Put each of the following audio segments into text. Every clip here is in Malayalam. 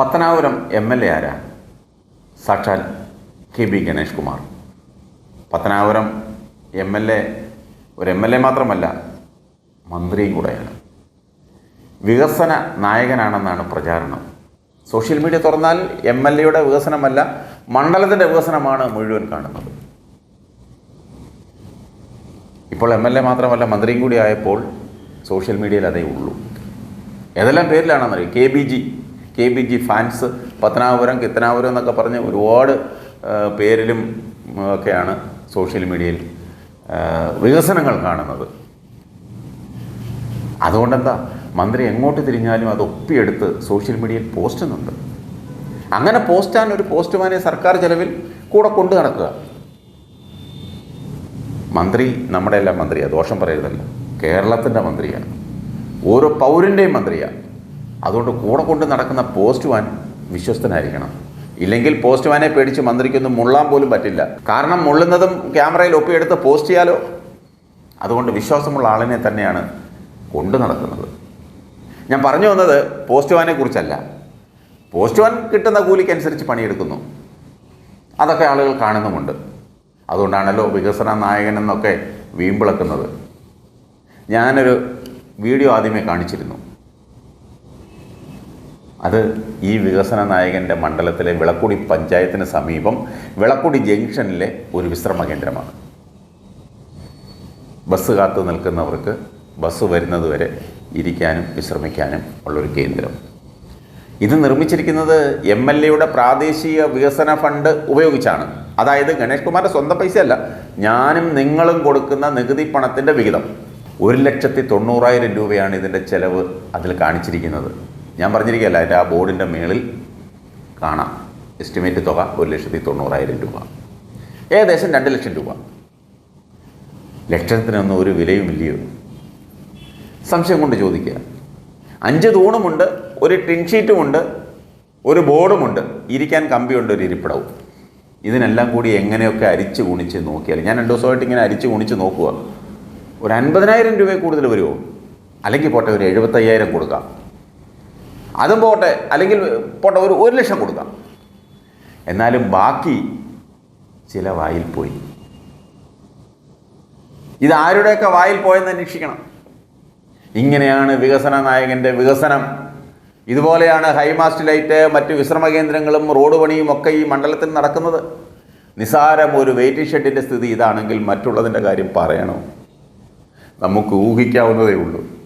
പത്തനാപുരം എം എൽ എ ആരാ? സാക്ഷാൽ K B Ganesh Kumar. Pathanapuram M L A ഒരു എം എൽ എ മാത്രമല്ല മന്ത്രിയും കൂടെയാണ്. വികസന നായകനാണെന്നാണ് പ്രചാരണം. സോഷ്യൽ മീഡിയ തുറന്നാൽ എം എൽ എയുടെ വികസനമല്ല മണ്ഡലത്തിന്റെ വികസനമാണ് മുഴുവൻ കാണുന്നത്. ഇപ്പോൾ എം എൽ എ മാത്രമല്ല മന്ത്രിയും കൂടി ആയപ്പോൾ സോഷ്യൽ മീഡിയയിൽ അതേ ഉള്ളൂ. ഏതെല്ലാം പേരിലാണെന്നറിയാം? K B G. K B G fans Pathanapuram കിത്തനാപുരം എന്നൊക്കെ പറഞ്ഞ് ഒരുപാട് പേരിലും ഒക്കെയാണ് സോഷ്യൽ മീഡിയയിൽ വികസനങ്ങൾ കാണുന്നത്. അതുകൊണ്ടെന്താ മന്ത്രി എങ്ങോട്ട് തിരിഞ്ഞാലും അത് ഒപ്പിയെടുത്ത് സോഷ്യൽ മീഡിയയിൽ പോസ്റ്റുന്നുണ്ട്. അങ്ങനെ പോസ്റ്റാൻ ഒരു പോസ്റ്റ്മാനെ സർക്കാർ ചെലവിൽ കൂടെ കൊണ്ടു നടക്കുക. മന്ത്രി നമ്മുടെ എല്ലാം മന്ത്രിയാണ് ദോഷം പറയരുതല്ലോ. കേരളത്തിന്റെ മന്ത്രിയാണ്. ഓരോ പൗരന്റെയും മന്ത്രിയാണ് അതുകൊണ്ട് കൂടെ കൊണ്ട് നടക്കുന്ന പോസ്റ്റ്മാൻ വിശ്വസ്തനായിരിക്കണം. ഇല്ലെങ്കിൽ പോസ്റ്റ്മാനെ പേടിച്ച് മന്ത്രിക്കൊന്നും മുള്ളാൻ പോലും പറ്റില്ല. കാരണം മുള്ളുന്നതും ക്യാമറയിൽ ഒപ്പിയെടുത്ത് പോസ്റ്റ് ചെയ്യാലോ? അതുകൊണ്ട് വിശ്വാസമുള്ള ആളിനെ തന്നെയാണ് കൊണ്ടു നടക്കുന്നത്. ഞാൻ പറഞ്ഞു വന്നത് പോസ്റ്റ്മാനെ കുറിച്ചല്ല. പോസ്റ്റ്മാൻ കിട്ടുന്ന കൂലിക്കനുസരിച്ച് പണിയെടുക്കുന്നു. അതൊക്കെ ആളുകൾ കാണുന്നുമുണ്ട്. അതുകൊണ്ടാണല്ലോ വികസന നായകൻ എന്നൊക്കെ വീമ്പിളക്കുന്നത്. ഞാനൊരു വീഡിയോ ആദ്യമേ കാണിച്ചിരുന്നു. അത് ഈ വികസന നായകന്റെ മണ്ഡലത്തിലെ വിളക്കുടി പഞ്ചായത്തിന് സമീപം വിളക്കുടി ജംഗ്ഷനിലെ ഒരു വിശ്രമ കേന്ദ്രമാണ്. ബസ് കാത്തു നിൽക്കുന്നവർക്ക് ബസ് വരുന്നതുവരെ ഇരിക്കാനും വിശ്രമിക്കാനും ഉള്ളൊരു കേന്ദ്രം. ഇത് നിർമ്മിച്ചിരിക്കുന്നത് എം എൽ എയുടെ പ്രാദേശിക വികസന ഫണ്ട് ഉപയോഗിച്ചാണ്. അതായത് ഗണേഷ് കുമാറിന്റെ സ്വന്തം പൈസയല്ല ഞാനും നിങ്ങളും കൊടുക്കുന്ന നികുതി പണത്തിന്റെ വിഹിതം. ഒരു ലക്ഷത്തി തൊണ്ണൂറായിരം രൂപയാണ് ഇതിന്റെ ചെലവ് അതിൽ കാണിച്ചിരിക്കുന്നത്. ഞാൻ പറഞ്ഞിരിക്കുകയല്ല അതിന്റെ ആ ബോർഡിന്റെ മേളിൽ കാണാം. എസ്റ്റിമേറ്റ് തുക ഒരു ലക്ഷത്തി തൊണ്ണൂറായിരം രൂപ. ഏകദേശം രണ്ട് ലക്ഷം രൂപ. ലക്ഷത്തിനൊന്നും ഒരു വിലയും ഇല്ലയോ? സംശയം കൊണ്ട് ചോദിക്കുക. അഞ്ച് തൂണുമുണ്ട് ഒരു ടിൻ ഷീറ്റുമുണ്ട് ഒരു ബോർഡുമുണ്ട്. ഇരിക്കാൻ കമ്പിയുണ്ട് ഒരു ഇരിപ്പിടവും. ഇതിനെല്ലാം കൂടി എങ്ങനെയൊക്കെ അരിച്ച് കുണിച്ച് നോക്കിയാൽ ഞാൻ രണ്ട് ദിവസമായിട്ട് ഇങ്ങനെ അരിച്ച് കുണിച്ച് നോക്കുക ഒരു അൻപതിനായിരം രൂപ കൂടുതൽ വരുമോ? അല്ലെങ്കിൽ പോട്ടെ ഒരു എഴുപത്തയ്യായിരം കൊടുക്കാം. അതും പോട്ടെ അല്ലെങ്കിൽ പോട്ടെ ഒരു ഒരു ലക്ഷം കൊടുക്കാം. എന്നാലും ബാക്കി ചില വായിൽ പോയി. ഇത് ആരുടെയൊക്കെ വായിൽ പോയെന്ന് അന്വേഷിക്കണം. ഇങ്ങനെയാണ് വികസന നായകന്റെ വികസനം. ഇതുപോലെയാണ് ഹൈമാസ്റ്റ് ലൈറ്റ് മറ്റ് വിശ്രമ കേന്ദ്രങ്ങളും റോഡ് പണിയും ഒക്കെ ഈ മണ്ഡലത്തിൽ നടക്കുന്നത്. നിസാരം ഒരു വെയിറ്റിംഗ് ഷെഡിന്റെ സ്ഥിതി ഇതാണെങ്കിൽ മറ്റുള്ളതിന്റെ കാര്യം പറയണോ. നമുക്ക് ഊഹിക്കാവുന്നതേ ഉള്ളൂ.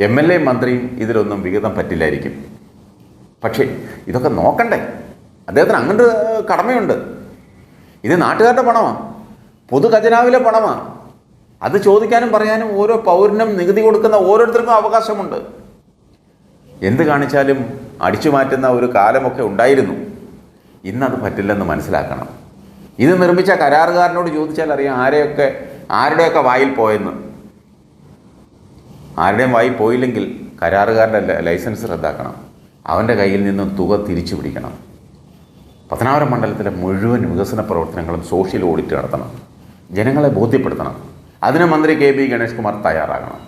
എം എൽ എ മന്ത്രിയും ഇതിലൊന്നും വിഹിതം പറ്റില്ലായിരിക്കും. പക്ഷേ ഇതൊക്കെ നോക്കണ്ടേ? അദ്ദേഹത്തിന് അങ്ങോട്ട് കടമയുണ്ട്. ഇത് നാട്ടുകാരുടെ പണമാണ് പൊതു ഖജനാവിലെ പണമാണ് അത് ചോദിക്കാനും പറയാനും ഓരോ പൗരനും നികുതി കൊടുക്കുന്ന ഓരോരുത്തർക്കും അവകാശമുണ്ട്. എന്ത് കാണിച്ചാലും അടിച്ചു മാറ്റുന്ന ഒരു കാലമൊക്കെ ഉണ്ടായിരുന്നു. ഇന്നത് പറ്റില്ലെന്ന് മനസ്സിലാക്കണം. ഇത് നിർമ്മിച്ച കരാറുകാരനോട് ചോദിച്ചാൽ അറിയാം ആരെയൊക്കെ ആരുടെയൊക്കെ വായിൽ പോയെന്ന്. ആരുടെയും വായി പോയില്ലെങ്കിൽ കരാറുകാരുടെ ലൈസൻസ് റദ്ദാക്കണം. അവന്റെ കയ്യിൽ നിന്നും തുക തിരിച്ചു പിടിക്കണം. പത്തനാപുരം മണ്ഡലത്തിലെ മുഴുവൻ വികസന പ്രവർത്തനങ്ങളും സോഷ്യൽ ഓഡിറ്റ് നടത്തണം. ജനങ്ങളെ ബോധ്യപ്പെടുത്തണം. അതിന് മന്ത്രി കെ ബി ഗണേഷ് കുമാർ തയ്യാറാകണം.